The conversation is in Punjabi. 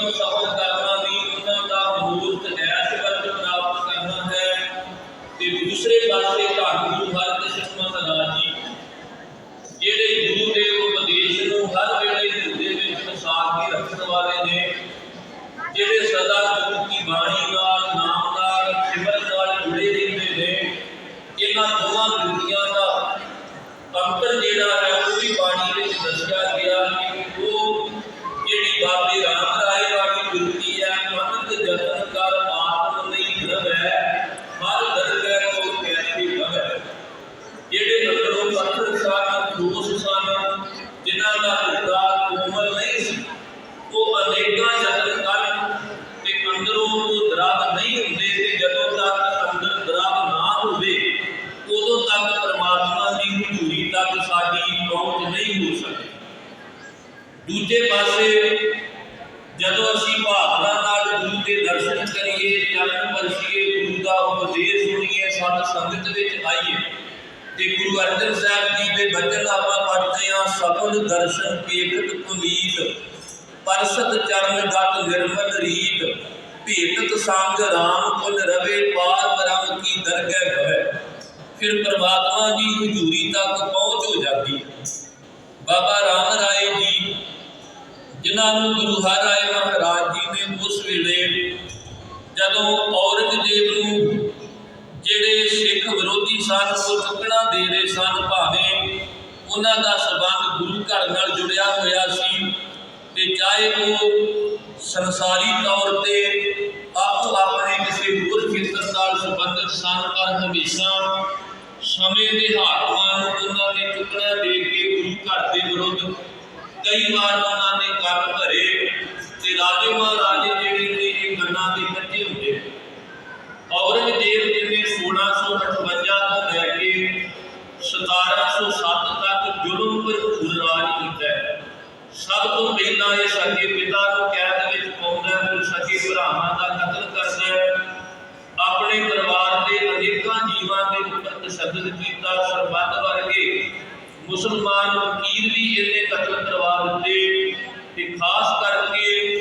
ਜੀਵਨ ਸਫਲ ਕਰਨਾ ਵੀ ਉਹਨਾਂ ਦਾ ਮਨੋਰਥ ਐਸ਼ਵਰਤ ਪ੍ਰਾਪਤ ਕਰਨਾ ਹੈ ਤੇ ਦੂਸਰੇ ਪਾਸੇ ਧੰਨ ਗੁਰੂ ਹਰਿਕ੍ਰਿਸ਼ਨ ਮਹਾਰਾਜ ਜੀ ਜਿਹੜੇ ਗੁਰੂ ਦੇ ਉਪਦੇਸ਼ ਨੂੰ ਹਰ ਵੇਲੇ ਹਿਰਦੇ ਵਿੱਚ ਵਸਾ ਕੇ ਰੱਖਣ ਵਾਲੇ ਨੇ ਜਿਹੜੇ ਸਦਾ ਗੁਰੂ ਕੀ ਬਾਣੀ ਨਾਲ ਨਾਮ ਨਾਲ ਸਿਮਰਨ ਨਾਲ ਜੁੜੇ ਰਹਿੰਦੇ ਨੇ ਇਹਨਾਂ ਦੋਵਾਂ ਦੂਤੀਆਂ ਦਾ ਅੰਤਰ ਜਿਹੜਾ ਹੈ ਉਹ ਵੀ ਬਾਣੀ ਵਿੱਚ ਦੱਸਿਆ ਗਿਆ ਕਿ ਉਹ ਜਿਹੜੀ ਬਾਬੇ ਉਹ ਅਨੇਕਾਂ ਯਤਨ ਤੇ ਅੰਦਰੋਂ ਉਹ ਦਰਦ ਨਹੀਂ ਹੁੰਦੇ ਤੇ ਜਦੋਂ ਤੱਕ ਅੰਦਰ ਦਰਦ ਨਾ ਹੋਵੇ, ਉਦੋਂ ਤੱਕ ਪਰਮਾਤਮਾ ਦੀ ਹਜ਼ੂਰੀ ਤੱਕ ਸਾਡੀ ਪਹੁੰਚ ਨਹੀਂ ਹੋ ਸਕਦੀ ਦੂਜੇ ਪਾਸੇ ਜਦੋਂ ਅਸੀਂ ਭਾਵਨਾ ਨਾਲ ਗੁਰੂ ਦੇ ਦਰਸ਼ਨ ਕਰੀਏ ਚਰਨ ਪਰਸੀਏ, ਗੁਰੂ ਦਾ ਉਪਦੇਸ਼ ਸੁਣੀਏ ਸਤ ਸੰਗਤ ਵਿੱਚ ਆਈਏ, ਤੇ ਗੁਰੂ ਅਰਜਨ ਸਾਹਿਬ ਜੀ ਦੇ ਬਚਨ ਆਪਾਂ ਪੜ੍ਹਦੇ ਹਾਂ, ਸਫਲ ਦਰਸ਼ਨ ਪੇਖਤ ਪੁਨੀਤ। ਪਰਸਤ ਚਰਨ ਗਤ ਨਿਰਮਲ ਰੀਤ, ਭੇਟਤ ਸੰਗ ਰਾਮ ਕੁਲ ਰਵੇ, ਪਾਰ ਬ੍ਰਹਮ ਕੀ ਦਰਗਹਿ ਭਵੈ ਫਿਰ ਪ੍ਰਮਾਤਮਾ ਦੀ ਹਜ਼ੂਰੀ ਤੱਕ ਪਹੁੰਚ ਹੋ ਜਾਂਦੀ ਹੈ। ਬਾਬਾ ਰਾਮ ਰਾਏ ਜੀ, ਜਿਨ੍ਹਾਂ ਨੂੰ ਗੁਰੂ ਹਰਿਰਾਏ ਮਹਾਰਾਜ ਜੀ ਨੇ ਉਸ ਵੇਲੇ ਜਦੋਂ ਔਰੰਗਜ਼ੇਬ ਨੂੰ ਜਿਹੜੇ ਸਿੱਖ ਵਿਰੋਧੀ ਸਨ, ਉਹ ਚੁੱਕਣਾ ਦੇ ਰਹੇ ਸਨ, ਭਾਵੇਂ ਉਹਨਾਂ ਦਾ ਸਬੰਧ ਗੁਰੂ ਘਰ ਨਾਲ ਜੁੜਿਆ ਹੋਇਆ ਸੀ ਤੇ ਚਾਹੇ ਉਹ ਸੰਸਾਰੀ ਤੌਰ ਤੇ ਆਪੋ ਆਪਣੇ ਕਿਸੇ ਹੋਰ ਖੇਤਰ ਨਾਲ ਸੰਬੰਧਿਤ ਸਨ, ਪਰ ਹਮੇਸ਼ਾ ਸਮੇਂ ਦੇ ਹਾਕਮਾਂ ਨੂੰ ਉਹਨਾਂ ਨੇ ਚੁੱਕਣਾ ਦੇ ਕੇ ਗੁਰੂ ਘਰ ਦੇ ਵਿਰੁੱਧ ਕਈ ਵਾਰ ਉਹਨਾਂ ਨੇ ਕੰਮ ਭਰੇ ਤੇ ਰਾਜੇ ਮਹਾਰਾਜੇ ਜਿਹੜੇ ਨੇ ਇਹ ਗੱਲਾਂ ਦੇ ਕੱਚੇ ਹੁੰਦੇ। ਔਰੰਗਜ਼ੇਬ ਜੀ ਨੇ 1658 ਤੋਂ ਲੈ ਕੇ 1707 ਤੱਕ ਜ਼ੁਲਮ ਭਰਪੂਰ ਰਾਜ ਸਭ ਤੋਂ ਪਹਿਲਾਂ ਇਹ ਸਕੇ ਪਿਤਾ ਨੂੰ ਕੈਦ ਵਿੱਚ ਪਾਉਂਦਾ ਹੈ ਫਿਰ ਸਕੇ ਭਰਾਵਾਂ ਦਾ ਕਤਲ ਕਰਦਾ ਹੈ, ਆਪਣੇ ਪਰਿਵਾਰ ਦੇ ਅਨੇਕਾਂ ਜੀਵਾਂ ਦੇ ਉੱਪਰ ਤਸ਼ੱਦਦ ਕੀਤਾ, ਸਰਬੱਤ ਵਰਗੇ ਮੁਸਲਮਾਨ ਵਕੀਲ ਵੀ ਇਹਨੇ ਕਤਲ ਕਰਵਾ ਦਿੱਤੇ ਤੇ ਖਾਸ ਕਰਕੇ